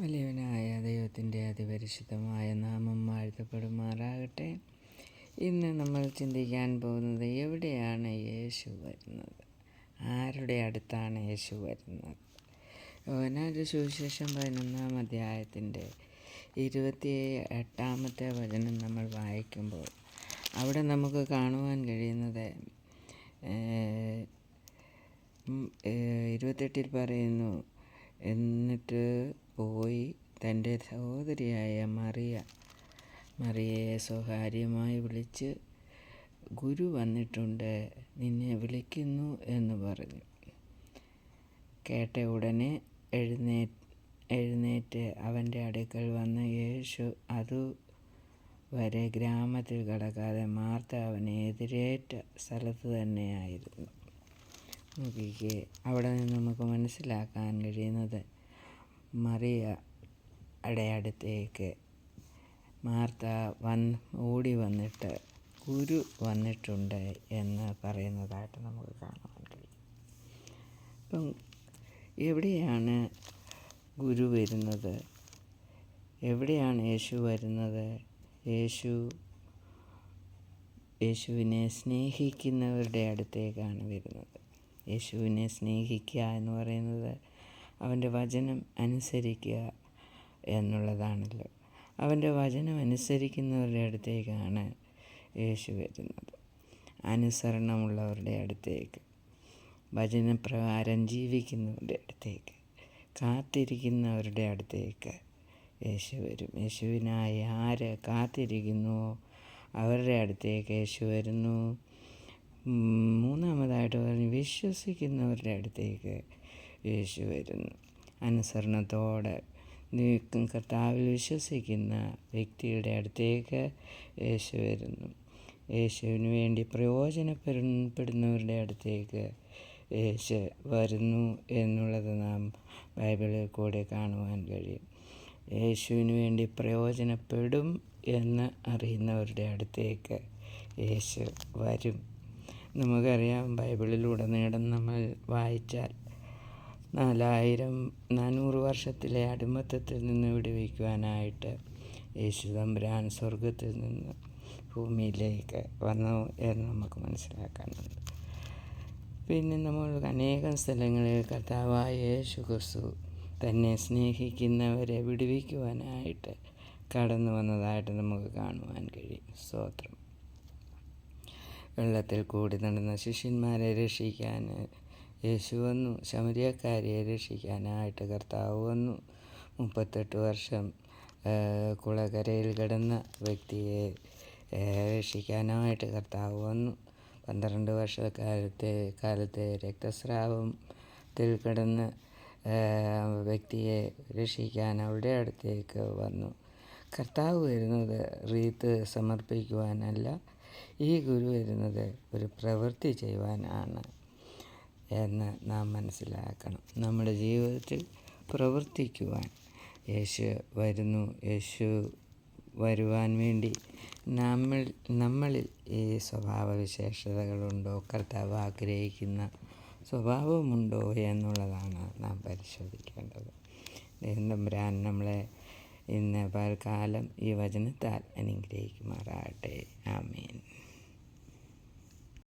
വലിയവനായ ദൈവത്തിന്റെ അതിപരിശുദ്ധമായ നാമം വാഴ്ത്തപ്പെടുമാറാകട്ടെ. ഇന്ന് നമ്മൾ ചിന്തിക്കാൻ പോകുന്നത് എവിടെയാണ് യേശു വരുന്നത്? ആരുടെ അടുത്താണ് യേശു വരുന്നത്? യോനാന്റെ സുവിശേഷം പതിനൊന്നാം അധ്യായത്തിന്റെ ഇരുപത്തി എട്ടാമത്തെ വചനം നമ്മൾ വായിക്കുമ്പോൾ അവിടെ നമുക്ക് കാണുവാൻ കഴിയുന്നത് ഇരുപത്തെട്ടിൽ പറയുന്നു എന്നിട്ട് പോയി തന്റെ സഹോദരിയായ മറിയ മറിയയെ സ്വകാര്യമായി വിളിച്ച് ഗുരു വന്നിട്ടുണ്ട് നിന്നെ വിളിക്കുന്നു എന്ന് പറഞ്ഞു. കേട്ട ഉടനെ എഴുന്നേ എഴുന്നേറ്റ് അവന്റെ അടുക്കൽ വന്ന യേശു അതു വരെ ഗ്രാമത്തിൽ കടക്കാതെ മാർത്ത അവനെ എതിരേറ്റ സ്ഥലത്ത് തന്നെയായിരുന്നു. നോക്കിക്കേ അവിടെ നിന്ന് നമുക്ക് മനസ്സിലാക്കാൻ കഴിയുന്നത് മറിയയുടെ അടുത്തേക്ക് മാർത്ത വന്ന് ഓടി വന്നിട്ട് ഗുരു വന്നിട്ടുണ്ട് എന്ന് പറയുന്നതായിട്ട് നമുക്ക് കാണാൻ കഴിയും. എവിടെയാണ് ഗുരു വരുന്നത്? എവിടെയാണ് യേശു വരുന്നത്? യേശു യേശുവിനെ സ്നേഹിക്കുന്നവരുടെ അടുത്തേക്കാണ് വരുന്നത്. യേശുവിനെ സ്നേഹിക്കുക എന്ന് പറയുന്നത് അവന്റെ വചനം അനുസരിക്കുക എന്നുള്ളതാണല്ലോ. അവന്റെ വചനം അനുസരിക്കുന്നവരുടെ അടുത്തേക്കാണ് യേശു വരുന്നത്. അനുസരണമുള്ളവരുടെ അടുത്തേക്ക് വചനപ്രകാരം ജീവിക്കുന്നവരുടെ അടുത്തേക്ക് കാത്തിരിക്കുന്നവരുടെ അടുത്തേക്ക് യേശു വരും. യേശുവിനായി ആര് കാത്തിരിക്കുന്നുവോ അവരുടെ അടുത്തേക്ക് യേശു വരുന്നു. മൂന്നാമതായിട്ട് പറഞ്ഞ് വിശ്വസിക്കുന്നവരുടെ അടുത്തേക്ക് യേശു വരുന്നു അനുസരണത്തോടെ നീക്കും. കർത്താവിൽ വിശ്വസിക്കുന്ന വ്യക്തിയുടെ അടുത്തേക്ക് യേശു വരുന്നു യേശുവിന് വേണ്ടി പ്രയോജനപ്പെടുന്നവരുടെ അടുത്തേക്ക് യേശു വരുന്നു എന്നുള്ളത് നാം ബൈബിളിൽ കൂടെ കാണുവാൻ കഴിയും. യേശുവിന് വേണ്ടി പ്രയോജനപ്പെടും എന്ന് അറിയുന്നവരുടെ അടുത്തേക്ക് യേശു വരും. നമുക്കറിയാം ബൈബിളിലൂടെ ബൈബിളിലുടനീളം നമ്മൾ വായിച്ചാൽ നാലായിരം നാനൂറ് വർഷത്തിലെ അടിമത്തത്തിൽ നിന്ന് വിടുവിക്കുവാനായിട്ട് യേശു തമ്പുരാൻ സ്വർഗത്തിൽ നിന്ന് ഭൂമിയിലേക്ക് വന്നു എന്ന് നമുക്ക് മനസ്സിലാക്കാനുണ്ട്. പിന്നെ നമ്മൾ അനേകം സ്ഥലങ്ങളിൽ കർത്താവായ യേശു ക്രിസ്തു തന്നെ സ്നേഹിക്കുന്നവരെ വിടുവിക്കുവാനായിട്ട് കടന്നു വന്നതായിട്ട് നമുക്ക് കാണുവാൻ കഴിയും. സ്തോത്രം. വെള്ളത്തിൽ കൂടി നടന്ന ശിഷ്യന്മാരെ രക്ഷിക്കാൻ യേശു വന്നു. ശമരിയക്കാരെ രക്ഷിക്കാനായിട്ട് കർത്താവ് വന്നു. മുപ്പത്തെട്ട് വർഷം കുളകരയിൽ കിടന്ന വ്യക്തിയെ രക്ഷിക്കാനായിട്ട് കർത്താവ് വന്നു. പന്ത്രണ്ട് വർഷക്കാലത്തെ കാലത്തെ രക്തസ്രാവത്തിൽ കിടന്ന് വ്യക്തിയെ രക്ഷിക്കാൻ അവരുടെ അടുത്തേക്ക് വന്നു. കർത്താവ് വരുന്നത് റീത്ത് സമർപ്പിക്കുവാനല്ല ഈ ഗുരു വരുന്നത് ഒരു പ്രവൃത്തി ചെയ്യുവാനാണ്. എന്ന് നാം മനസ്സിലാക്കണം. നമ്മുടെ ജീവിതത്തിൽ പ്രവർത്തിക്കുവാൻ യേശു വരുന്നു. യേശു വരുവാൻ വേണ്ടി നമ്മൾ നമ്മളിൽ ഈ സ്വഭാവവിശേഷതകളുണ്ടോ? കർത്താവ് ആഗ്രഹിക്കുന്ന സ്വഭാവമുണ്ടോ എന്നുള്ളതാണ് നാം പരിശോധിക്കേണ്ടത്. തമ്പുരാൻ നമ്മളെ ഇന്ന് പൽക്കാലം ഈ വചനത്താൽ അനുഗ്രഹിക്കുമാറാകട്ടെ. ആമീൻ.